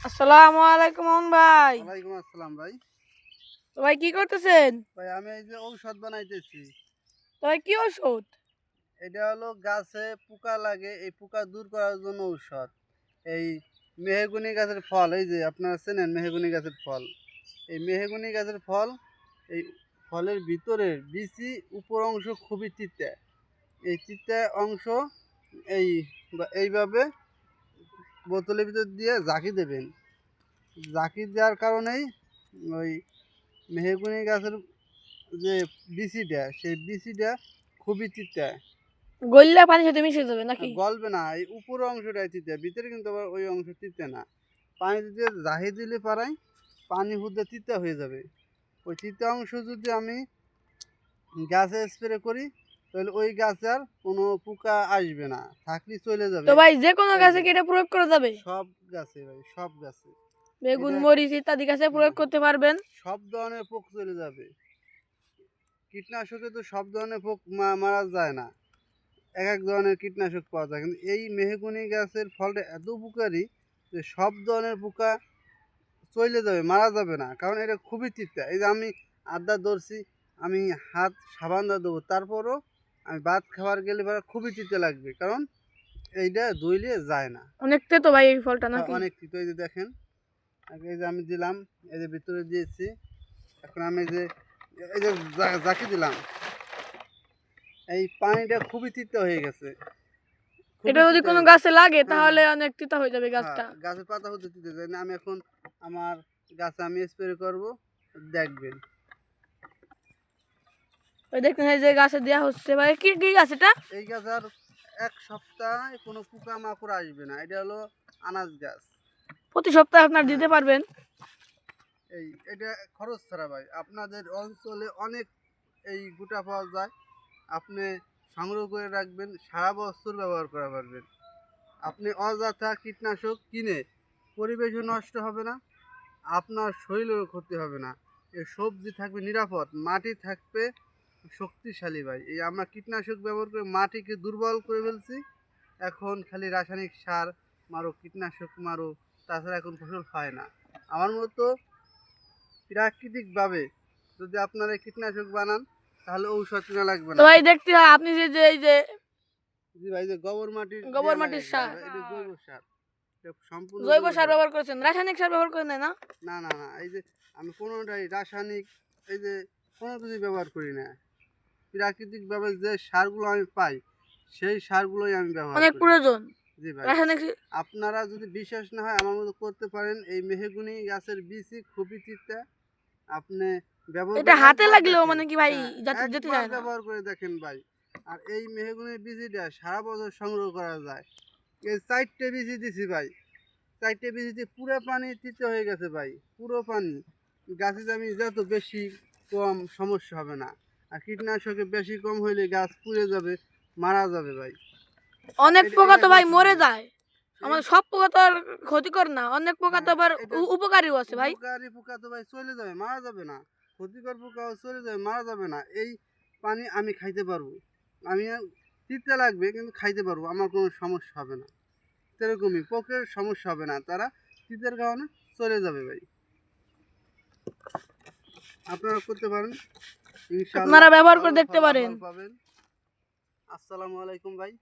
আসসালামু আলাইকুম মামুন ভাই। ওয়ালাইকুম আসসালাম ভাই। তো ভাই কি করতেছেন? ভাই আমি এই যে ঔষধ বানাইতেছি। তো ভাই কি ওষুধ এটা হলো গাছে পোকা লাগে এই পোকা দূর করার জন্য ঔষধ। এই মেহগুনি গাছের ফল এই যে আপনারা চেনেন মেহগুনি গাছের ফল। এই মেহগুনি গাছের ফল এই ফলের ভিতরের বিচি উপর অংশ খুবই তিতে। এই তিতে অংশ এই এইভাবে বোতলের ভিতর দিয়ে জাকি দেবেন। জাকি দেওয়ার কারণেই ওই মেহগুনি গাছের যে বিচিটা সেই বিচিটা খুবই তিতা। গল্লা পানি সাথে মিশে যাবে নাকি? গলবে না এই উপর অংশটাই তিতে ভিতরে কিন্তু আবার ওই অংশ তিতে না। পানি যদি জাহি দিলে পারাই পানি হুদে তিতা হয়ে যাবে। ওই তিতা অংশ যদি আমি গাছে স্প্রে করি তাহলে ওই গাছে আর কোনো পোকা আসবে না থাকলে চলে যাবে। তো ভাই যে কোনো গাছে কি এটা প্রয়োগ করা যাবে? সব গাছে ভাই সব গাছে। বেগুন মরিচ ইত্যাদি গাছে প্রয়োগ করতে পারবেন। সব ধরনের পোক চলে যাবে। কীটনাশকে তো সব ধরনের পোক মারা যায় না। এক এক ধরনের কীটনাশক পাওয়া যায়। কিন্তু এই মেহগুনি গাছের ফলটা এত উপকারী যে সব ধরনের পোকা চলে যাবে মারা যাবে না। কারণ এটা খুবই তিতা। এই যে আমি আড্ডা ধরছি আমি হাত সাবান দেবো তারপরও আমি ভাত খাবার গেলে পরে খুবই তিতে লাগবে কারণ এইটা দইলে যায় না। অনেকতে তো ভাই এই ফলটা নাকি? অনেক তিতো এই যে দেখেন। আগে এই যে আমি দিলাম এই যে ভিতরে দিয়েছি। এখন আমি যে এই যে জাকি দিলাম এই পানিটা খুবই তিতো হয়ে গেছে। এটা যদি কোনো গাছে লাগে হ্যাঁ। তাহলে অনেক তিতা হয়ে যাবে গাছটা। হ্যাঁ, গাছের পাতা হতে তিতে যায় না আমি এখন আমার গাছে আমি স্প্রে করব দেখবেন। ওই দেখতেন এই যে গাছে দেওয়া হচ্ছে ভাই কি কি গাছ এটা? এই গাছ আর এক সপ্তাহে কোনো পোকা মাকড় আসবে না এটা হলো আনাজ গাছ। প্রতি সপ্তাহে আপনার দিতে পারবেন? এই এটা খরচ ছাড়া ভাই আপনাদের অঞ্চলে অনেক এই গুটা পাওয়া যায় আপনি সংগ্রহ করে রাখবেন সারা বছর ব্যবহার করা পারবেন। আপনি অযথা কীটনাশক কিনে পরিবেশও নষ্ট হবে না আপনার শরীরেরও ক্ষতি হবে না। এই সবজি থাকবে নিরাপদ মাটি থাকবে শক্তিশালী ভাই। এই আমরা কীটনাশক ব্যবহার করে মাটিকে দুর্বল করে ফেলছি। এখন খালি রাসায়নিক সার মারো কীটনাশক মারো তাছাড়া এখন ফসল হয় না। আমার মতো প্রাকৃতিকভাবে যদি আপনারা কীটনাশক বানান তাহলে ঔষধ কিনা লাগবে না। ভাই দেখতে হয় আপনি যে যে এই যে জি ভাই যে গোবর মাটির গোবর মাটির সার। এটা জৈব সার এটা সম্পূর্ণ জৈব সার ব্যবহার করেছেন রাসায়নিক সার ব্যবহার করেন না? না না না এই যে আমি কোনোটাই রাসায়নিক এই যে কোনো কিছু ব্যবহার করি না। প্রাকৃতিকভাবে যে সারগুলো আমি পাই সেই সারগুলোই আমি ব্যবহার অনেক প্রয়োজন। জি ভাই। আপনারা যদি বিশ্বাস না হয় আমার মতো করতে পারেন এই মেহগুনি গাছের বীজই খুবই তিতা আপনি ব্যবহার এটা হাতে লাগলেও মানে কি ভাই হ্যাঁ, যাতে- যেতে একবার চায় না। ব্যবহার করে দেখেন ভাই। আর এই মেহগুনির বীজিটা সারা বছর সংগ্রহ করা যায়। এই চারটে বীজি দিছি ভাই। চারটে বীজিতে পুরো পানি তিতে হয়ে গেছে ভাই। পুরো পানি। গাছে আমি যত বেশি কম সমস্যা হবে না। আর কীটনাশকে বেশি কম হইলে গাছ পুড়ে যাবে মারা যাবে ভাই। অনেক পোকা তো ভাই মরে যায়। আমাদের সব পোকা তো আর ক্ষতিকর না অনেক পোকা তো হ্যাঁ, আবার উপকারীও আছে ভাই। উপকারী পোকা তো ভাই চলে যাবে মারা যাবে না। ক্ষতিকর পোকাও চলে যাবে মারা যাবে না। এই পানি আমি খাইতে পারব। আমি তিতে লাগবে কিন্তু খাইতে পারব আমার কোনো সমস্যা হবে না। সেরকমই পোকের সমস্যা হবে না তারা তিতের কারণে চলে যাবে ভাই। আপনারা করতে পারেন। আপনারা ব্যবহার করে দেখতে পারেন। পাবেন আসসালামু আলাইকুম ভাই